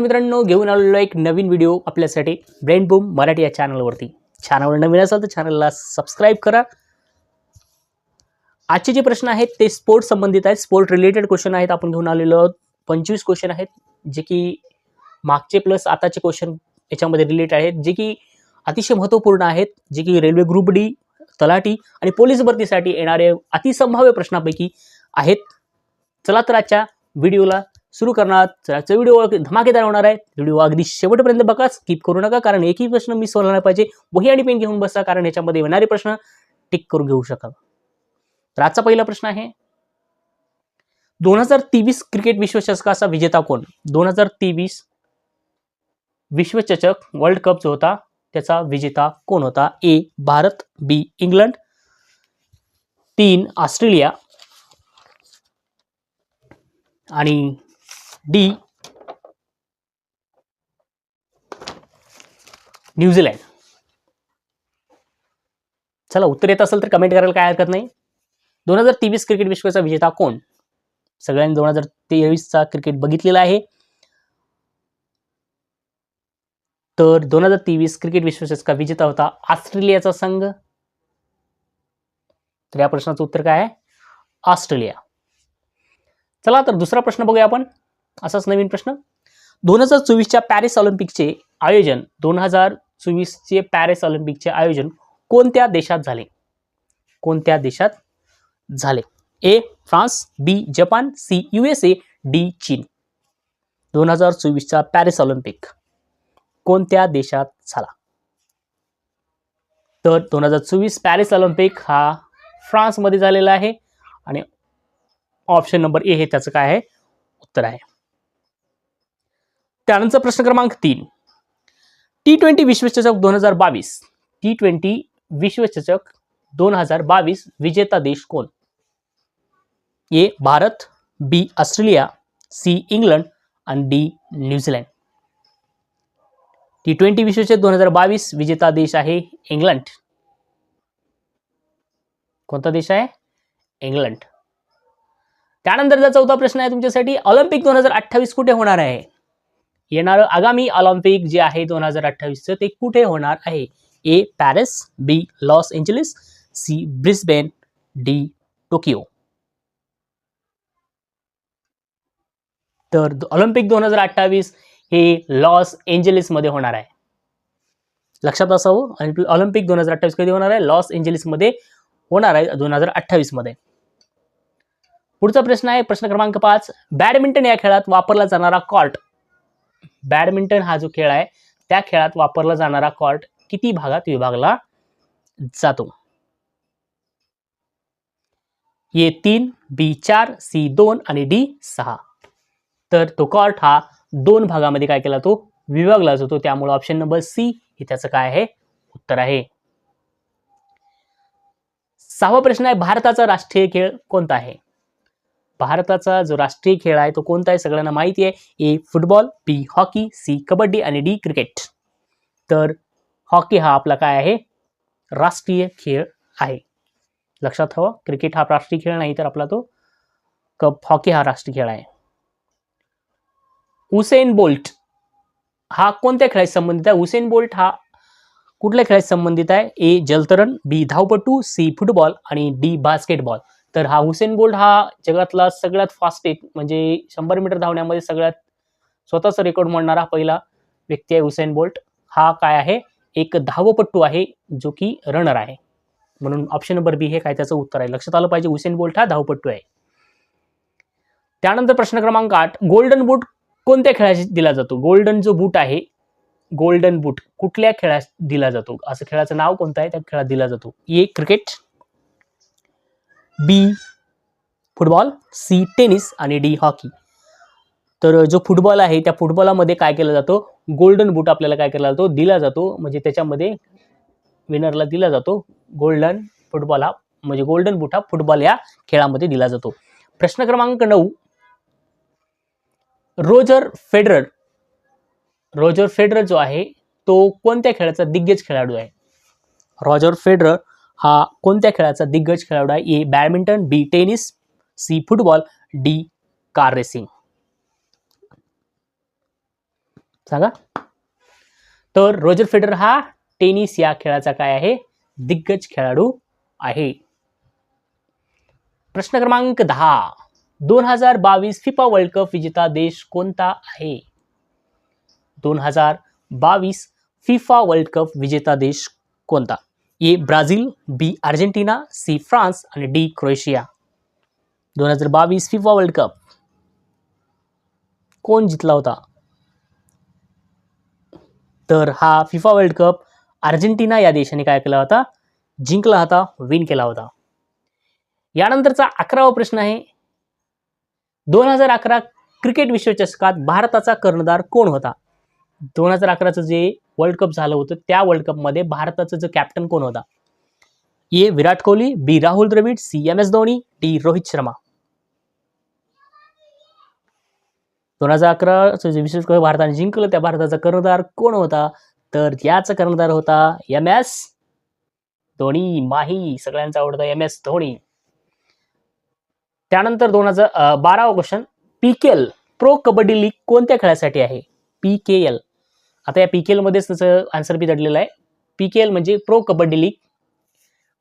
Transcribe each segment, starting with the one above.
मित्रांनो घेऊन आलेलो एक नवीन व्हिडिओ आपल्यासाठी ब्रेन बूम मराठी या चॅनलवरती चॅनलवर नवीन असाल तर चॅनलला सबस्क्राईब करा. आजचे जे प्रश्न आहेत ते स्पोर्ट संबंधित आहेत. स्पोर्ट रिलेटेड क्वेश्चन आहेत. आपण घेऊन आलेलो आहोत. पंचवीस क्वेश्चन आहेत जे की मागचे प्लस आताचे क्वेश्चन याच्यामध्ये रिलेटेड आहेत जे की अतिशय महत्त्वपूर्ण आहेत जे की रेल्वे ग्रुप डी तलाठी आणि पोलीस भरतीसाठी येणारे अतिसंभाव्य प्रश्नापैकी आहेत. चला तर आजच्या व्हिडिओला सुरू करणार. तर आजचा व्हिडिओ धमाकेदार होणार आहे. व्हिडिओ अगदी शेवटपर्यंत बघा स्किप करू नका कारण एकही प्रश्न मिस व्हायला नाही पाहिजे. वही आणि पेन घेऊन बसा कारण याच्यामध्ये येणारे प्रश्न टिक करून घेऊ शकाल. तर आजचा पहिला प्रश्न आहे दोन हजार तेवीस क्रिकेट विश्वचषकाचा विजेता कोण? दोन हजार तेवीस विश्वचषक वर्ल्ड कप जो होता त्याचा विजेता कोण होता? ए भारत बी इंग्लंड तीन ऑस्ट्रेलिया आणि डी न्यूझीलंड चला उत्तर येत असेल तर कमेंट करायला काय हरकत नाही. दोन हजार तेवीस क्रिकेट विश्वचा विजेता कोण? सगळ्यांनी दोन हजार तेवीसचा क्रिकेट बघितलेला आहे. तर दोन हजार तेवीस क्रिकेट विश्वचषका विजेता होता ऑस्ट्रेलियाचा संघ. तर या प्रश्नाचं उत्तर काय आहे? ऑस्ट्रेलिया. चला तर दुसरा प्रश्न बघूया आपण. असाच नवीन प्रश्न. दोन हजार चोवीसच्या पॅरिस ऑलिम्पिकचे आयोजन दोन हजार चोवीसचे पॅरिस ऑलिम्पिकचे आयोजन कोणत्या देशात झाले? कोणत्या देशात झाले? A France B Japan C U S A D चीन. दोन हजार चोवीसचा पॅरिस ऑलिम्पिक कोणत्या देशात झाला? तर दोन हजार चोवीस पॅरिस ऑलिम्पिक हा फ्रान्समध्ये झालेला आहे आणि ऑप्शन नंबर ए हे त्याचं काय आहे? उत्तर आहे. त्यानंतर प्रश्न क्रमांक तीन. टी ट्वेंटी विश्वचषक दोन हजार बावीस. टी ट्वेंटी विश्वचषक दोन हजार बावीस विजेता देश कोण? A. Bharat B. Australia C. England आणि D. New Zealand. T twenty विश्वचषक दोन हजार बावीस विजेता देश आहे इंग्लंड. कोणता देश आहे? इंग्लंड. त्यानंतरचा चौथा प्रश्न आहे तुमच्यासाठी ऑलिम्पिक दोन हजार अठ्ठावीस कुठे होणार आहे? येणारं आगामी ऑलिम्पिक जे आहे दोन हजार अठ्ठावीसचं ते कुठे होणार आहे? A Paris B Los Angeles C Brisbane D Tokyo. तर ऑलिम्पिक दोन हजार अठ्ठावीस हे लॉस एंजलिसमध्ये होणार आहे. लक्षात असावं आणि ऑलिम्पिक दोन हजार अठ्ठावीस कधी होणार आहे? लॉस एंजलिसमध्ये होणार आहे दोन हजार अठ्ठावीसमध्ये. पुढचा प्रश्न आहे प्रश्न क्रमांक पाच. बॅडमिंटन या खेळात वापरला जाणारा कॉर्ट. बॅडमिंटन हा जो खेळ आहे त्या खेळात वापरला जाणारा कॉर्ट किती भागात विभागला जातो? ए तीन बी चार सी दोन आणि डी सहा. तर तो कॉर्ट हा दोन भागामध्ये काय केला तो? विभागला जातो. त्यामुळे ऑप्शन नंबर सी हे त्याचं काय आहे? उत्तर आहे. सहावा प्रश्न आहे भारताचा राष्ट्रीय खेळ कोणता आहे? भारताचा जो राष्ट्रीय खेळ आहे तो कोणता आहे सगळ्यांना माहिती आहे. A football B hockey C kabaddi आणि डी क्रिकेट तर हॉकी हा आपला काय आहे? राष्ट्रीय खेळ आहे. लक्षात हवं क्रिकेट हा राष्ट्रीय खेळ नाही तर आपला तो कप हॉकी हा राष्ट्रीय खेळ आहे. हुसेन बोल्ट हा कोणत्या खेळाशी संबंधित आहे? हुसेन बोल्ट हा कुठल्या खेळाशी संबंधित आहे? ए जलतरण बी धावपटू सी फुटबॉल आणि डी बास्केटबॉल तर हा हुसेन बोल्ट हा जगातला सगळ्यात फास्टेस्ट म्हणजे शंभर मीटर धावण्यामध्ये सगळ्यात स्वतःचा रेकॉर्ड मोडणारा पहिला व्यक्ती आहे हुसेन बोल्ट. हा काय आहे? एक धावपट्टू आहे जो की रनर आहे. म्हणून ऑप्शन नंबर बी हे काय त्याचं उत्तर आहे? लक्षात आलं पाहिजे हुसेन बोल्ट हा धावपट्टू आहे. त्यानंतर प्रश्न क्रमांक आठ गोल्डन बूट कोणत्या खेळाशी दिला जातो? गोल्डन जो बूट आहे गोल्डन बूट कुठल्या खेळा दिला जातो? असं खेळाचं नाव कोणतं आहे? त्या खेळात दिला जातो. A cricket B football C tennis आणि डी हॉकी. तर जो फुटबॉल आहे त्या फुटबॉलामध्ये काय केला जातो? गोल्डन बूट आपल्याला काय केला जातो? दिला जातो. म्हणजे त्याच्यामध्ये विनरला दिला जातो. गोल्डन फुटबॉल हा म्हणजे गोल्डन बूट हा फुटबॉल या खेळामध्ये दिला जातो. प्रश्न क्रमांक नऊ. रोजर फेडरर रोजर फेडरर जो आहे तो कोणत्या खेळाचा दिग्गज खेळाडू आहे? रॉजर फेडरर हा कोणत्या खेळाचा दिग्गज खेळाडू आहे? A badminton B tennis C football D car racing. सांगा. तर रोजर फेडर हा टेनिस या खेळाचा काय आहे? दिग्गज खेळाडू आहे. प्रश्न क्रमांक दहा. दोन हजार बावीस फिफा वर्ल्ड कप विजेता देश कोणता आहे? दोन हजार बावीस फिफा वर्ल्ड कप विजेता देश कोणता? A Brazil B Argentina C France आणि डी क्रोएशिया. दोन हजार बावीस फिफा वर्ल्ड कप. कोण जिंकला होता? तर हा फिफा वर्ल्ड कप अर्जेंटिना या देशाने काय केला होता? जिंकला होता विन केला होता. यानंतरचा अकरावा प्रश्न आहे दोन हजार अकरा क्रिकेट विश्वचषकात भारताचा कर्णधार कोण होता? दोन हजार अकराचं जे वर्ल्ड कप झालं होतं त्या वर्ल्ड कपमध्ये भारताचं जो कॅप्टन कोण होता? A. Virat Kohli B. Rahul Dravid C. M. S. Dhoni D. Rohit Sharma. दोन हजार अकराचं जे विश्वकप भारताने जिंकलं त्या भारताचा कर्णधार कोण होता? तर याचा कर्णधार होता एम. एस. धोनी माही सगळ्यांचा आवडता एम. एस. धोनी. त्यानंतर दोन हजार बारावा question P. K. L. Pro kabaddi league कोणत्या खेळासाठी आहे? पी. के. एल. आता या पी के एलमध्येच त्याचं आन्सर बी दडलेलं आहे. पी के एल म्हणजे प्रो कबड्डी लीग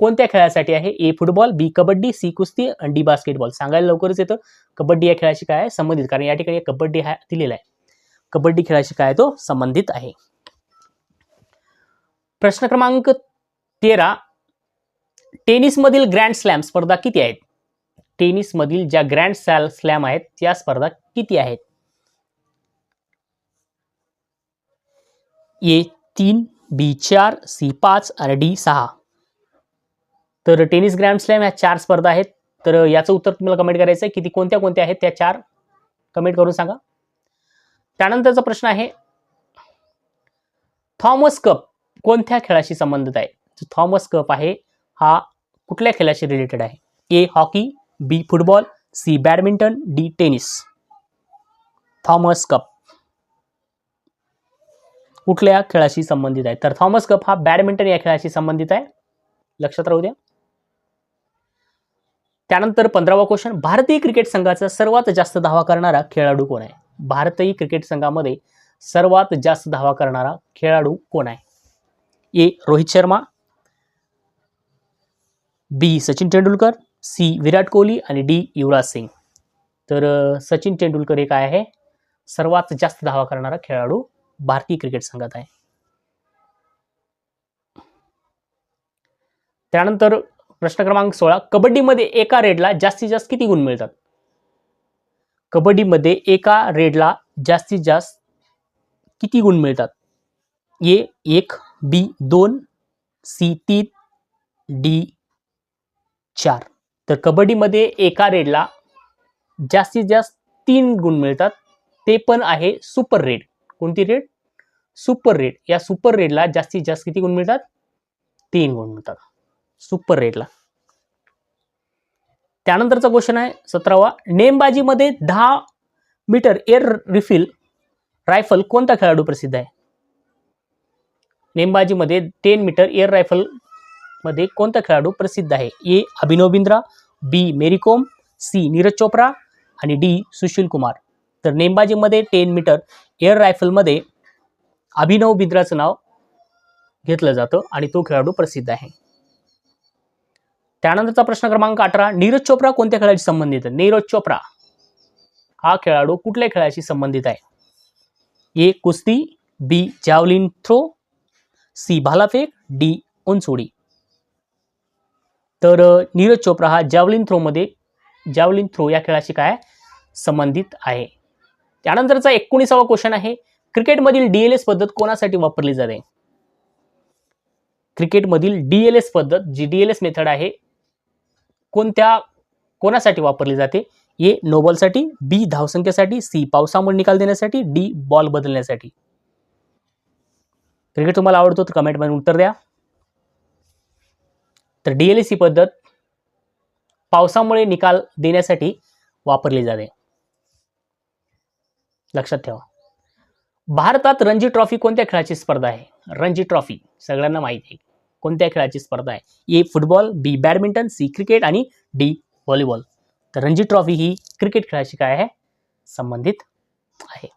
कोणत्या खेळासाठी आहे? A football B kabaddi C कुस्ती आणि डी बास्केटबॉल सांगायला लवकरच येतं कबड्डी या खेळाशी काय आहे? संबंधित. कारण या ठिकाणी कबड्डी हा दिलेला आहे. कबड्डी खेळाशी काय तो संबंधित आहे. प्रश्न क्रमांक तेरा. टेनिसमधील ग्रँड स्लॅम स्पर्धा किती आहेत? टेनिसमधील ज्या ग्रँड सॅल स्लॅम आहेत त्या स्पर्धा किती आहेत? ए तीन बी चार सी पाच आर डी सहा. तर टेनिस ग्रँड स्लॅम ह्या चार स्पर्धा आहेत. तर याचं उत्तर तुम्हाला कमेंट करायचं आहे किती कोणत्या कोणत्या आहेत त्या चार? कमेंट करून सांगा. त्यानंतरचा प्रश्न आहे थॉमस कप कोणत्या खेळाशी संबंधित आहे? जो थॉमस कप आहे हा कुठल्या खेळाशी रिलेटेड आहे? A hockey B football C badminton D tennis. Thomas cup. कुठल्या खेळाशी संबंधित आहे? तर थॉमस कप हा बॅडमिंटन या खेळाशी संबंधित आहे. लक्षात राहू द्या. त्यानंतर पंधरावा क्वेश्चन भारतीय क्रिकेट संघाचा सर्वात जास्त धावा करणारा खेळाडू कोण आहे? भारतीय क्रिकेट संघामध्ये सर्वात जास्त धावा करणारा खेळाडू कोण आहे? A Rohit Sharma. B Sachin Tendulkar. C Virat Kohli. आणि डी युवराज सिंग. तर सचिन तेंडुलकर हे काय आहे? सर्वात जास्त धावा करणारा खेळाडू भारतीय क्रिकेट संघात आहे. त्यानंतर प्रश्न क्रमांक सोळा कबड्डीमध्ये एका रेडला जास्तीत जास्त किती गुण मिळतात? कबड्डीमध्ये एका रेडला जास्तीत जास्त किती गुण मिळतात? ए एक बी दोन सी तीन डी चार. तर कबड्डीमध्ये एका रेडला जास्तीत जास्त तीन गुण मिळतात. ते पण आहे सुपर रेड. कोणती रेड सुपर रेड या सुपर रेडला जास्तीत जास्त किती गुण मिळतात? तीन गुण मिळतात. सुपर रेडला त्यानंतरचा क्वेश्चन आहे सतरावा. नेमबाजीमध्ये दहा मीटर एअर रिफिल रायफल कोणता खेळाडू प्रसिद्ध आहे? नेमबाजीमध्ये टेन मीटर एअर रायफलमध्ये कोणता खेळाडू प्रसिद्ध आहे? A. Abhinav Bindra B. Mary Kom C. Neeraj Chopra आणि डी. सुशील कुमार. तर नेमबाजीमध्ये टेन मीटर एअर रायफलमध्ये अभिनव बिंद्राचं नाव घेतलं जातं आणि तो खेळाडू प्रसिद्ध आहे. त्यानंतरचा प्रश्न क्रमांक अठरा नीरज चोप्रा कोणत्या खेळाशी संबंधित आहे? नीरज चोप्रा. हा खेळाडू कुठल्या खेळाशी संबंधित आहे? ए कुस्ती बी जॅवलिन थ्रो सी भालाफेक डी उंचोडी तर नीरज चोप्रा हा जॅवलिन थ्रोमध्ये जॅवलिन थ्रो या खेळाशी काय संबंधित आहे? त्यानंतरचा एकोणीसावा क्वेश्चन आहे क्रिकेटमधील डी एल एस पद्धत कोणासाठी वापरली जाते? क्रिकेटमधील डी एल एस पद्धत जी डी एल एस मेथड आहे कोणत्या कोणासाठी वापरली जाते? ए नो बॉलसाठी बी धावसंख्येसाठी सी पावसामुळे निकाल देण्यासाठी डी बॉल बदलण्यासाठी. क्रिकेट तुम्हाला आवडतो तर कमेंटमध्ये उत्तर द्या. तर डी एल एस ही पद्धत पावसामुळे निकाल देण्यासाठी वापरली जाते. लक्षात ठेवा. भारतात रणजी ट्रॉफी कोणत्या खेळाची स्पर्धा आहे? रणजी ट्रॉफी सगळ्यांना माहिती आहे. कोणत्या खेळाची स्पर्धा आहे? A football B badminton C cricket आणि डी व्हॉलीबॉल. तर रणजी ट्रॉफी ही क्रिकेट खेळाशी काय आहे? संबंधित आहे.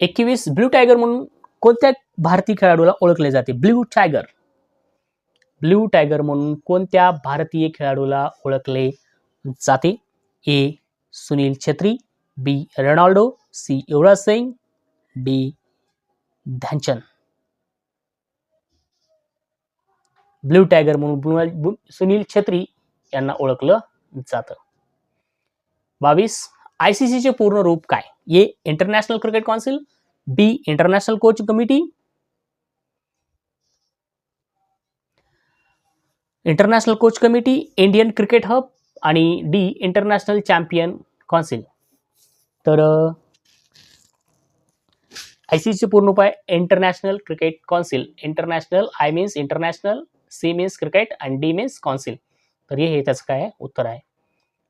एकवीस ब्ल्यू टायगर म्हणून कोणत्या भारतीय खेळाडूला ओळखले जाते? Blue tiger. ब्ल्यू टायगर म्हणून कोणत्या भारतीय खेळाडूला ओळखले जाते? A Sunil Chhetri, B Ronaldo, C Yuvraj Singh D Dhyanchand. Blue- blue- Sunil Chhetri यांना ओळखलं जातं. बावीस, आय सी सीचे पूर्ण रूप A International Cricket Council B International Coach Committee International Coach Committee Indian Cricket Hub आणि डी इंटरनॅशनल चॅम्पियन कॉन्सिल तर I C पूर्ण उपाय International Cricket Council International I means International C means cricket आणि D means council तर हे त्याचं काय उत्तर आहे.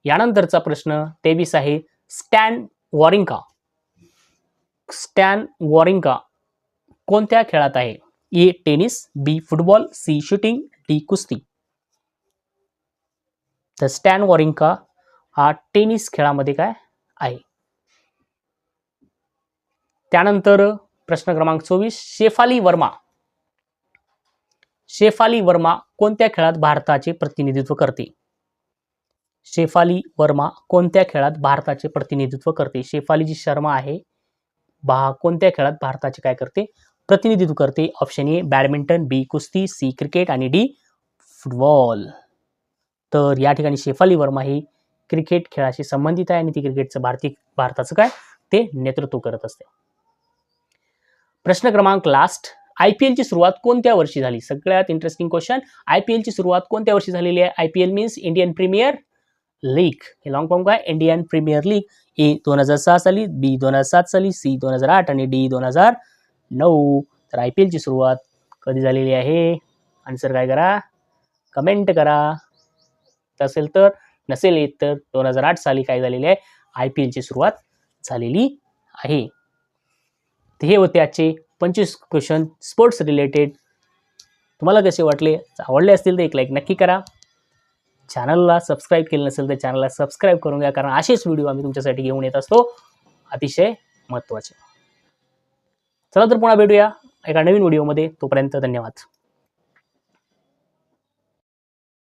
यानंतरचा प्रश्न तेवीस आहे स्टॅन वॉरिंका स्टॅन वॉरिंका कोणत्या खेळात आहे? A tennis B football C shooting D कुस्ती. तर स्टॅन वॉरिंका हा टेनिस खेळामध्ये काय आहे? त्यानंतर प्रश्न क्रमांक चोवीस शेफाली वर्मा. शेफाली वर्मा कोणत्या खेळात भारताचे प्रतिनिधित्व करते? शेफाली वर्मा कोणत्या खेळात भारताचे प्रतिनिधित्व करते? शेफाली जी शर्मा आहे. बा कोणत्या खेळात भारताचे काय करते? प्रतिनिधित्व करते. ऑप्शन ए बॅडमिंटन बी कुस्ती सी क्रिकेट आणि डी फुटबॉल. तर या ठिकाणी शेफाली वर्मा ही क्रिकेट खेळाशी संबंधित आहे आणि ती क्रिकेटचं भारतीय भारताचं काय? ते नेतृत्व करत असते. प्रश्न क्रमांक लास्ट आय पी एलची सुरुवात कोणत्या वर्षी झाली? सगळ्यात इंटरेस्टिंग क्वेश्चन आय पी एलची सुरुवात कोणत्या वर्षी झालेली आहे? I P L means Indian Premier League हे लॉंग फॉर्म काय? इंडियन प्रीमियर लीग ए दोन हजार सहा साली बी दोन हजार सात साली सी दोन हजार आठ आणि डी दोन हजार नऊ. तर आय पी एलची सुरुवात कधी झालेली आहे? आन्सर काय करा? कमेंट करा. असेल तर नसेल येत तर दोन हजार आठ साली काय झालेली आहे? आय पी एलची सुरुवात झालेली आहे. हे होते आजचे पंचवीस क्वेश्चन स्पोर्ट्स रिलेटेड तुम्हाला कसे वाटले? आवडले असतील तर एक लाईक नक्की करा. चॅनलला सबस्क्राईब केलं नसेल तर चॅनलला सबस्क्राईब करून घ्या कारण असेच व्हिडिओ आम्ही तुमच्यासाठी घेऊन येत असतो. अतिशय महत्त्वाचे. चला तर पुन्हा भेटूया एका नवीन व्हिडिओमध्ये तोपर्यंत धन्यवाद.